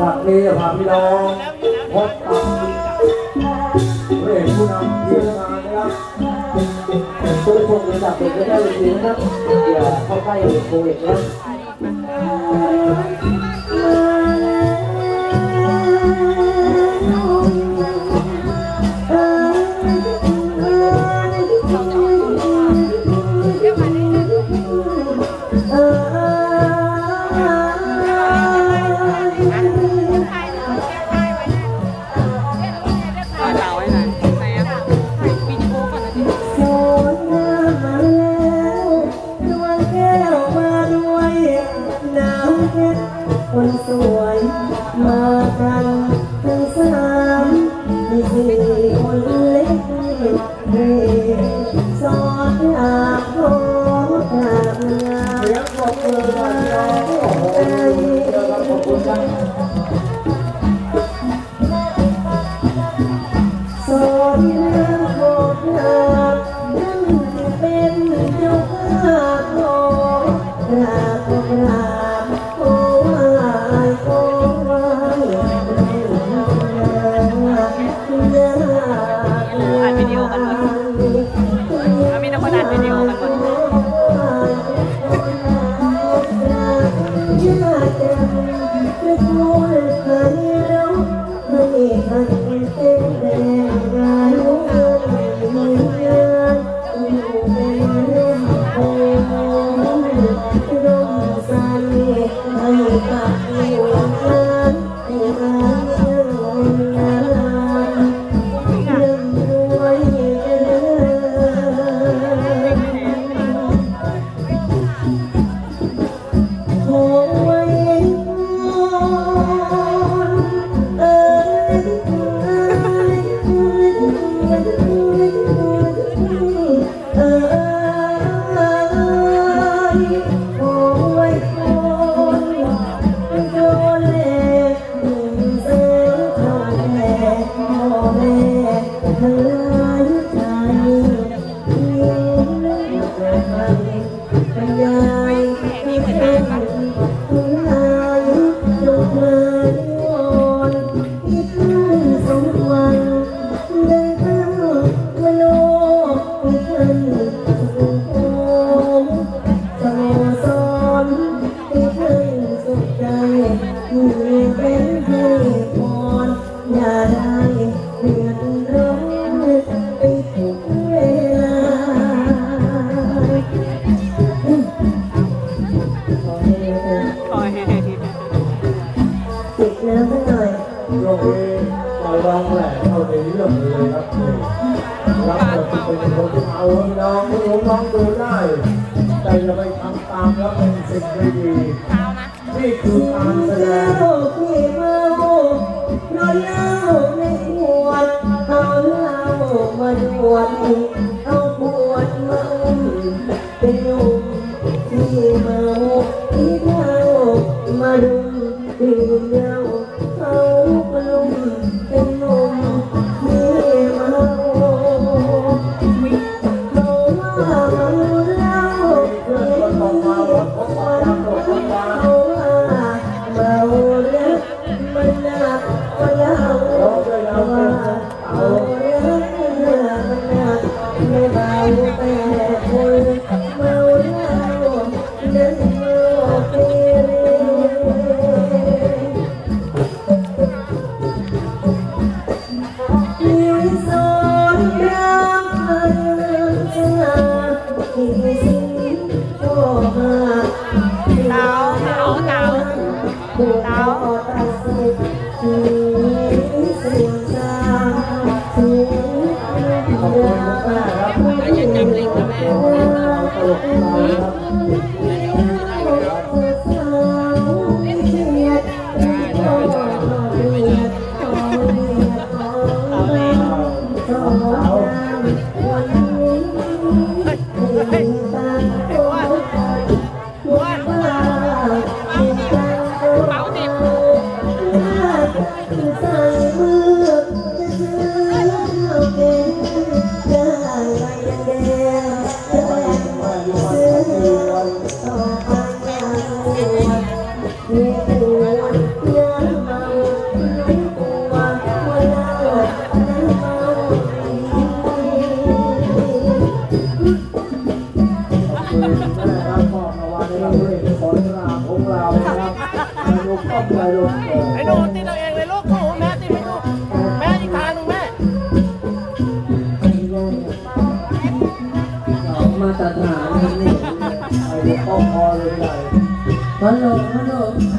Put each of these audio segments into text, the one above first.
จากนี้พาพี่น้องพบกับเรื่องผู้นำเดีมงานนะครับทุกคนรู้จักเด็กก็ได้จริงนะครับอยวเข้าใกล้โควิดนะ My thành tương xa จิบน้ำกันหน่อยช่วงนี้ปล่อยวางแหละเข้าในเรื่เลยครับรับเป็นคนที่เอาน้องรู้น้องดูได้ แต่อย่ไปทำตามแล้วเป็นสิ่งไม่ดีนี่คือการแสดงที่เมาเราเล่าในหัวดเอาเล่ามาดวดเอาขวดมาเป็น ฮัล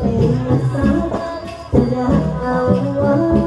เป็รัาษาจะรักเอาไว้